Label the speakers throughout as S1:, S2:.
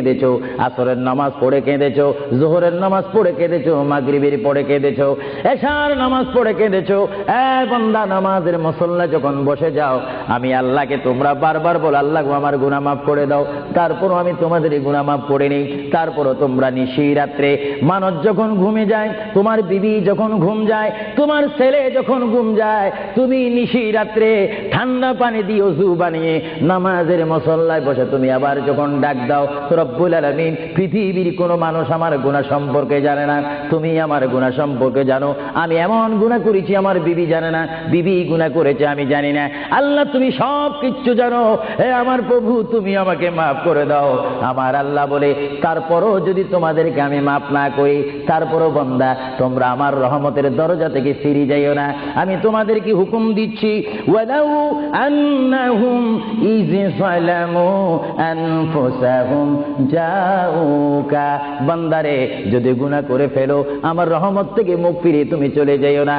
S1: কেঁদেছ, আসরের নামাজ পড়ে কেঁদেছ, জোহরের নামাজ পড়ে কেঁদেছ, মাগরিবের পড়ে কেঁদেছ, এশার নামাজ পড়ে কেঁদেছ, এ বন্দা নামাজের মুসল্লা যখন বসে যাও, আমি আল্লাহকে তোমরা বারবার বল, আল্লাহ আমার গুনাহ মাফ করে দাও তারপরও আমি তোমাদের এই মাফ করে নেই। তারপরও তোমরা নিশি রাত্রে মানুষ যখন ঘুমে যায়, তোমার বিবি যখন ঘুম যায়, তোমার ছেলে যখন ঘুম যায়, তুমি নিশি রাত্রে ঠান্ডা পানি দিয়ে অজু বানিয়ে নামাজের মসল্লায় বসে তুমি আবার যখন ডাক দাও, রব্বুল আলমিন, পৃথিবীর কোনো মানুষ আমার গুণা সম্পর্কে জানে না। তুমি আমার গুণা সম্পর্কে জানো। আমি এমন গুণা করেছি, আমার বিবি জানে না। বিবি গুণা করেছে, আমি জানি না। আল্লাহ, তুমি সব কিচ্ছু জানো। হে আমার প্রভু, তুমি আমাকে মাফ করে দাও। আমার আল্লাহ বলে, তারপরও যদি তোমাদেরকে আমি মাফ না করি, তারপরও বন্দা, তোমরা আমার রহমতের দরজা থেকে ফিরে যাইও না। আমি তোমাদেরকে হুকুম দিচ্ছি বান্দারে, যদি গুনাহ করে ফেলো, আমার রহমত থেকে মুখ ফিরে তুমি চলে যাইও না।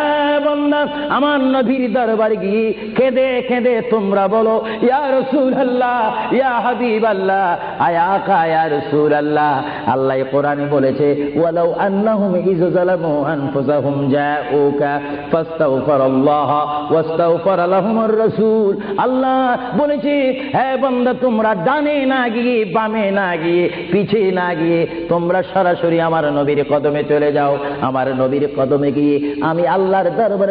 S1: বান্দা আমার নবীর দরবার গিয়ে কেঁদে কেঁদে তোমরা বলো, ইয়া রসুল আল্লাহ ইয়া হাবিব আল্লাহ আয়া রসুল আল্লাহ আল্লাহ কোরআনে বলেছে, ওয়ালাউ আন্নাহুম আল্লাহ বলেছে হ্যাঁ বান্দা, তোমরা ডানে না গিয়ে, বামে না গিয়ে, পিছে না গিয়ে, তোমরা সরাসরি আমার নবীর কদমে চলে যাও। আমার নবীর কদমে গিয়ে আমি আল্লাহর দরবারে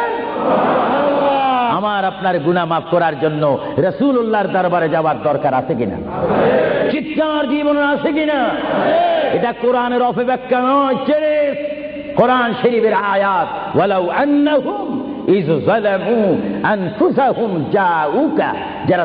S1: আপনার গুণা মাফ করার জন্য রসুল্লাহর দরবারে যাওয়ার দরকার আছে কিনা? চিৎকার জীবন আছে কিনা? এটা কোরআনের অপব্যাখ্যা নয়, ছেড়ে কোরআন শরীফের আয়াত, ওয়ালাউ আন্নাহুম ইজ জালামু আনফুসাহুম জাউকা যারা